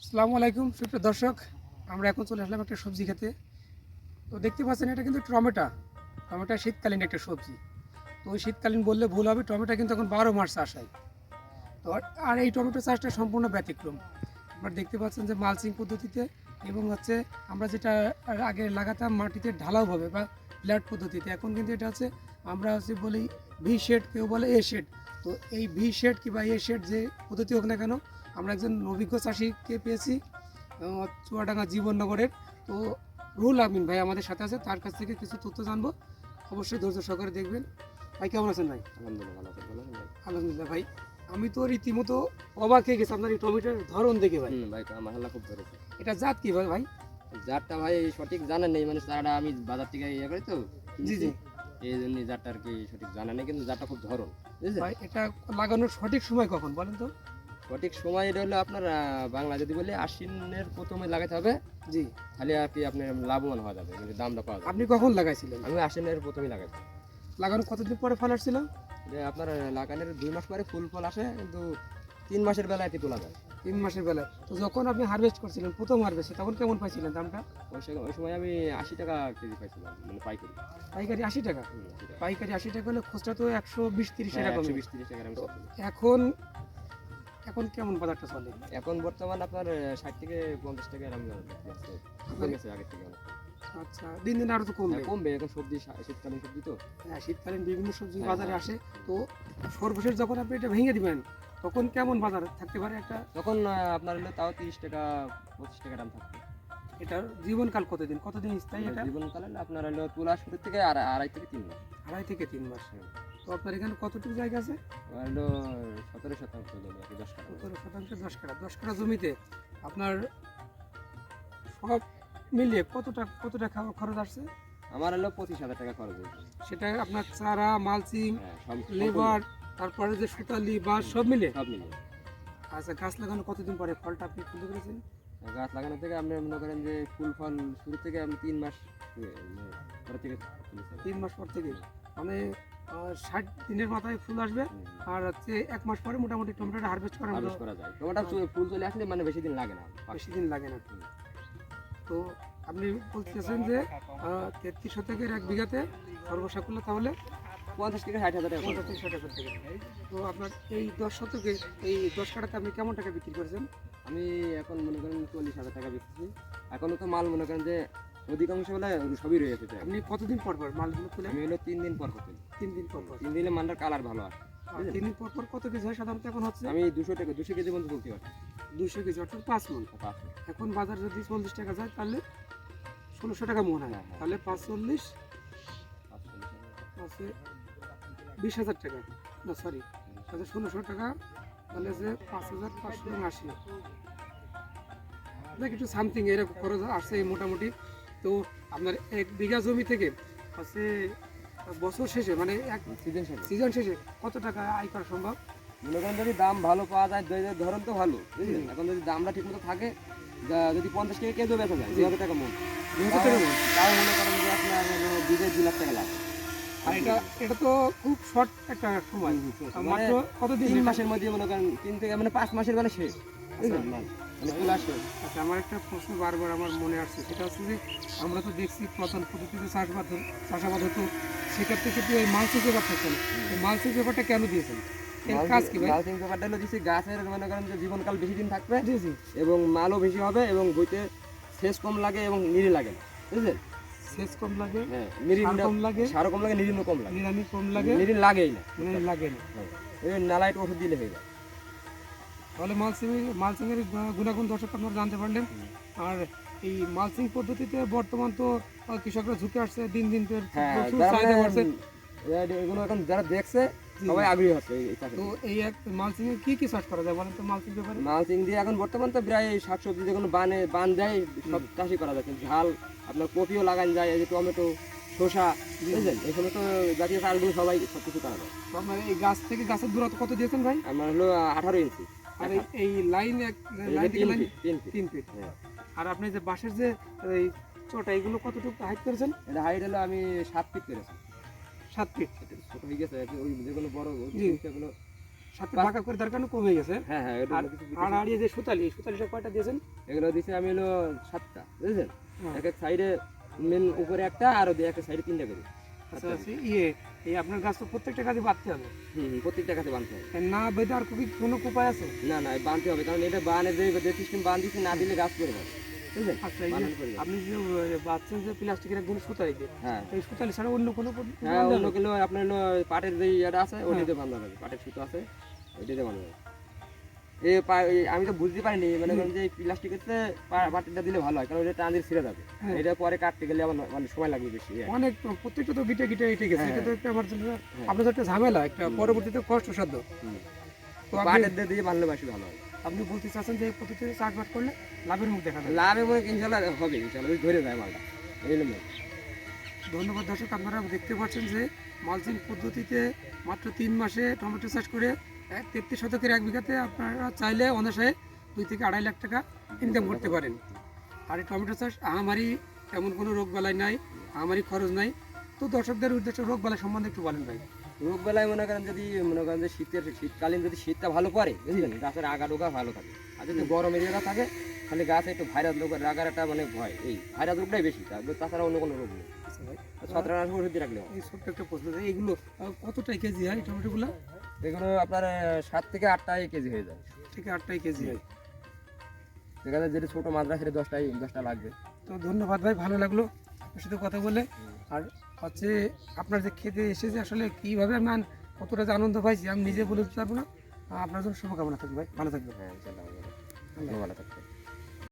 আসসালামু আলাইকুম, সুপ্রিয় দর্শক। আমরা এখন চলে আসলাম একটা সবজি খেতে। তো দেখতে পাচ্ছেন, এটা কিন্তু টমেটো। টমেটো শীতকালীন একটা সবজি। তো ওই শীতকালীন বললে ভুল হবে, টমেটো কিন্তু এখন বারো মাস হয়। তো আর- আর এই টমেটো চাষটা সম্পূর্ণ ব্যতিক্রম। আপনারা দেখতে পাচ্ছেন যে মালচিং পদ্ধতিতে এবং হচ্ছে আমরা যেটা আগে লাগাতাম মাটিতে ঢালাওভাবে বা ফ্ল্যাট পদ্ধতিতে, এখন কিন্তু এটা হচ্ছে আমরা হচ্ছে বলি ভি শেড, কেউ বলে এ শেড। তো এই ভি শেড কিংবা এ শেড যে পদ্ধতি হোক না কেন আমরা একজন অভিজ্ঞ চাষিকে পেয়েছি চুয়াডাঙ্গা জীবননগরের। তো রুল আমিন ভাই আমাদের সাথে আছে তার কাছ থেকে কিছু তথ্য জানব। অবশ্যই ধৈর্য সহকারে দেখবেন। ভাই কেমন আছেন ভাই? আলহামদুলিল্লাহ ভালো আছেন ভাই। আলহামদুলিল্লাহ ভাই আমি তো রীতিমতো অবাক হয়ে গেছি আপনার এই টমেটোর ধরন দেখে ভাই। ভাই আমার হাল্লা খুব ধরেছে। এটা জাত কি ভাই ভাই? জারটা ভাই সঠিক জানা নেই মানে চারাটা আমি বাজার থেকে ইয়ে করি তো। জি জি। এই জন্য জারটা আর কি সঠিক জানা নেই কিন্তু জারটা খুব ধরন ভাই এটা লাগানোর সঠিক সময় কখন বলেন তো? সঠিক সময় এটা হলো আপনার বাংলা যদি বলে আশ্বিনের প্রথমে লাগাতে হবে। জি। তাহলে আর কি আপনার লাভবান হওয়া যাবে কিন্তু দামটা পাওয়া যাবে। আপনি কখন লাগাইছিলেন? আমি আশ্বিনের প্রথমে লাগাইছি। লাগানোর কতদিন পরে ফল আসছিল? যে আপনার লাগানোর দুই মাস পরে ফুল ফল আসে কিন্তু তিন মাসের বেলায় তোলা যায়। তিন মাসের বেলায়। তো যখন আপনি হারভেস্ট করছিলেন প্রথম হারভেস্টে তখন কেমন পাইছিলেন দামটা? ওই সময় আমি আশি টাকা কেজি পাইছিলাম মানে পাইকারি। পাইকারি আশি টাকা? হুম, 80 টাকা। পাইকারি আশি টাকা হলে খুচরা তো একশো বিশ তিরিশ হ্যাঁ, এরকম 120 30 টাকা। এখন এখন কেমন বাজারটা চলে? এখন বর্তমান আপনার ষাট থেকে পঞ্চাশ টাকা এরকম। কমে গেছে আগের থেকে আচ্ছা দিন দিন আরও তো কমবে। হ্যাঁ, কমবে। এখন সবজি শীতকালীন সবজি তো। হ্যাঁ, শীতকালীন বিভিন্ন সবজি হ্যাঁ, বাজারে হ্যাঁ। আসে। তো সর্বশেষ যখন আপনি এটা ভেঙে দিবেন তখন কেমন বাজার থাকতে পারে একটা? তখন আপনার হলে তাও তিরিশ টাকা পঁচিশ টাকা দাম থাকবে। এটার জীবনকাল কতদিন? কতদিন স্থায়ী এটা? জীবনকালে আপনার হলো তোলা শুরু থেকে আড়াই থেকে তিন মাস। আড়াই থেকে তিন মাস। তো আপনার এখানে কতটুকু জায়গা আছে? হলো সতেরো শতাংশ জমি আর দশ টাকা সতেরো শতাংশ দশ কাঠা। দশ কাঠা জমিতে আপনার সব মিলিয়ে কতটা কতটা খরচ আসছে? আমার হলো পঁচিশ হাজার টাকা খরচ হয়েছে। সেটা আপনার চারা মালচিং হ্যাঁ লেবার তারপরে যে সুতালি বাঁশ সব মিলে সব মিলিয়ে। আচ্ছা গাছ লাগানো কতদিন পরে? ফলটা আপনি তুলতে পেরেছেন গাছ লাগানো থেকে আপনি মনে করেন যে ফুল ফল শুরু থেকে আমি তিন মাস মানে পরে থেকে তিন মাস পর থেকে? মানে ষাট দিনের মাথায় ফুল আসবে আর হচ্ছে এক মাস পরে মোটামুটি টমেটোটা হারভেস্ট মতো হারভেস্ট করা যায়। টমেটো ফুল চলে আসলে মানে বেশি দিন লাগে না। বেশি দিন লাগে না। তো আপনি বলতেছেন যে তেত্রিশ শতকের এক বিঘাতে সর্বসা করলে তাহলে? পঞ্চাশ থেকে ষাট হাজার টাকা। পঞ্চাশ থেকে ষাট হাজার টাকা। তো আপনার এই দশ শতকে এই দশ কাটাতে আপনি কেমন টাকা বিক্রি করেছেন? আমি এখন মনে করেন চল্লিশ হাজার টাকা বেচতেছি। এখনও তো মাল মনে করেন যে অধিকাংশ বেলা সবই রয়েছে তো। আপনি কতদিন পর পর মালগুলো খুলে আমি হলো তিন দিন পর করতে তিন দিন পর পর। তিন দিনে মালটার কালার ভালো আসে তিন দিন পর পর কত কেজি হয় সাধারণত এখন হচ্ছে? আমি দুশো টাকা দুশো কেজি পর্যন্ত তুলতে পারছি। দুশো কেজি অর্থাৎ পাঁচ মন। পাঁচ এখন বাজার যদি চল্লিশ টাকা যায় তাহলে ষোলোশো টাকা মন হয়। হ্যাঁ, হ্যাঁ। তাহলে পাঁচ চল্লিশ। আছে বিশ হাজার টাকা। না সরি তাহলে ষোলোশো টাকা তাহলে যে পাঁচ হাজার পাঁচশো আশি দেখ একটু সামথিং এরকম খরচ আসছে মোটামুটি। তো আপনার এক বিঘা জমি থেকে হচ্ছে বছর শেষে মানে এক সিজন শেষে। সিজন শেষে কত টাকা আয় করা সম্ভব? মনে করেন যদি দাম ভালো পাওয়া যায় দই- ধরন তো ভালো বুঝলেন? এখন যদি দামটা ঠিক মতো থাকে যদি পঞ্চাশ টাকা কেজিও বেচা যায় দুই হাজার টাকা মন দুই হাজার টাকা মন। তাও মনে করেন যে আপনার হলো বিঘে দু লাখ টাকা লাভ। আর এটা এটা তো খুব শর্ট একটা সময়। মাত্র কতদিন? তিন মাসের মধ্যে মনে করেন তিন থেকে মানে পাঁচ মাসের শেষ। বুঝলেন? মাল? মানে শেষ আচ্ছা আমার একটা প্রশ্ন বারবার আমার মনে আসছে। সেটা হচ্ছে যে আমরা তো দেখছি প্রধান পদ্ধতিতে চাষবাদ চাষাবাদ হতো। সেক্ষেত্রে কিন্তু এই মালচিং পেপার থাকছেন এই মালচিং পেপারটা কেন দিয়েছেন? মালচিং পেপারটা হলো দিচ্ছি গাছের মনে করেন যে জীবনকাল বেশি দিন থাকবে এবং মালও বেশি হবে এবং বইতে সেচ কম লাগে এবং নিরি লাগে বুঝলেন? সেচ কম লাগে হ্যাঁ কম লাগে সার কম লাগে নিরিন কম লাগে। নিরানি কম লাগে নিরিন লাগেই না। মানে লাগে না। হ্যাঁ। এই নালাইট ওষুধ দিলে হয়ে যায়। তাহলে মালসিং মালচিং এর গুণাগুণ দর্শক আপনারা জানতে পারলেন। আর এই মালচিং পদ্ধতিতে বর্তমান তো কৃষকরা ঝুঁকে আসছে দিন দিন তো হ্যাঁ প্রচুর চাহিদা মানে, বাড়ছে। এগুলো এখন যারা দেখছে সবাই। আগ্রহী হচ্ছে এই- এই তো এই এক মালচিং এ কি কি চাষ করা যায় বলেন তো মালচিং পেপারে মালচিং দিয়ে এখন বর্তমান তো প্রায় শাকসবজি যেগুলো বানে বান যায় সব চাষই করা যাচ্ছে ঝাল আপনার কপিও লাগানো যায় এই যে টমেটো শসা বুঝলেন? এখানে তো জাতীয় চালগুলো সবাই সব কিছু করা যায়। আপনার এই গাছ থেকে গাছের দূরত্ব কত দিয়েছেন ভাই? আমার হলো আঠারো ইঞ্চি। আর এই- এই লাইন এক লাইন থেকে তিন লাইন ফিট তিন তিন ফিট। হ্যাঁ। আর আপনি যে বাঁশের যে এই চটা এগুলো কতটুকু হাইট করেছেন? এটা হাইট হলো আমি সাত ফিট করেছি। সাত ফিট ছোট। হয়ে গেছে ওই যেগুলো বড় সেগুলো সাথে পাঁচ- ফাঁকা করে দরকার কমে গেছে। হ্যাঁ হ্যাঁ আর কিছু আর আর এই যে সুতালি এই সুতালিটা কয়টা দিয়েছেন? এগুলো দিছি আমি হলো সাতটা বুঝলেন। এক এক সাইডে মেন উপরে একটা আর ওদের একটা সাইডে তিনটা করে। আচ্ছা আচ্ছা, ইয়ে এই আপনার গাছ তো প্রত্যেকটা গাছে বাঁধতে হবে। হুম প্রত্যেকটা বাঁধতে হবে। না বেঁধে আর কোনো উপায় আছে? না না বাঁধতে হবে কারণ এটা বানে যে যে সিস্টেম বাঁধ দিচ্ছে না দিলে গাছ করে যাবে। বুঝলেন? এই যে বানান করে যাবে। আপনি যে আহ, যে প্লাস্টিকের একদম সুতালি দিয়ে হ্যাঁ। এই সুতালি ছাড়া অন্য কোনো হ্যাঁ অন্য যাবে? আপনার পাটের যে ইয়েটা আছে ওইটাতে বাঁধা যাবে। পাটের সুতো আছে ওইটাতে বাঁধা যাবে। এই পা- এই আমি তো বুঝতে পারিনি মানে যে প্লাস্টিকের দিলে ভালো হয় কারণ এটা টান দিয়ে ছিঁড়ে যাবে। হ্যাঁ। এটা পরে কাটতে গেলে আবার মানে সময় লাগবে বেশি কি। অনেক প্রত্যেকটা তো গিটে গিটে এটে গেছে হ্যাঁ, এটা তো একটা আমার জন্য আপনার একটা ঝামেলা একটা পরবর্তীতে কষ্টসাধ্য। তো আপনি দিয়ে ভালোবাসি ভালো হয়। আপনি বলতে চাচ্ছেন যে এই পদ্ধতিতে চাষবাস করলে লাভের মুখ দেখা যাবে? লাভের হয় ইনশাল্লাহ হবে ইনশাল্লাহ। ধরে যায় মালটা। এই ধন্যবাদ দর্শক আপনারা দেখতে পাচ্ছেন যে মালচিং পদ্ধতিতে মাত্র তিন মাসে টমেটো চাষ করে এক তেত্রিশ শতকের এক বিঘাতে আপনারা চাইলে অনাশয়ে দুই থেকে আড়াই লাখ টাকা ইনকাম করতে পারেন। আর এই টমেটো চাষ আহামারি তেমন কোনো রোগ বালাই নাই আহামারি খরচ নাই। তো দর্শকদের উদ্দেশ্যে রোগ বালাই সম্বন্ধে একটু বলেন ভাই। রোগ বেলায় মনে করেন যদি মনে করেন যে শীতের শীতকালীন যদি শীতটা ভালো পড়ে বুঝলেন? গাছের আগা ডোগা ভালো থাকে। আর যদি গরম এরিয়াটা থাকে তাহলে গাছে একটু ভাইরাস রোগ আগার একটা মানে ভয় এই ভাইরাস রোগটাই বেশি। তারপর তাছাড়া অন্য কোনো রোগ নেই। আচ্ছা ছত্রাক ওষুধ রাখলে এই ছোট্ট একটা প্রশ্ন এইগুলো কতটাই কেজি হয় টমেটোগুলো? এগুলো আপনার সাত থেকে আটটাই কেজি হয়ে যায়। থেকে আটটাই কেজি হয়। দেখা যায় যেটা ছোটো মাদ্রা সেটা দশটাই দশটা লাগবে। তো ধন্যবাদ ভাই ভালো লাগল। আপনার সাথে কথা বলে। আর হচ্ছে আপনার যে খেতে এসেছে আসলে কীভাবে আমি কতটা যে আনন্দ পাইছি, আমি নিজে বলে দিতে পারব না। আপনার জন্য শুভকামনা থাকবে ভাই। ভালো থাকবে হ্যাঁ ভালো থাকবে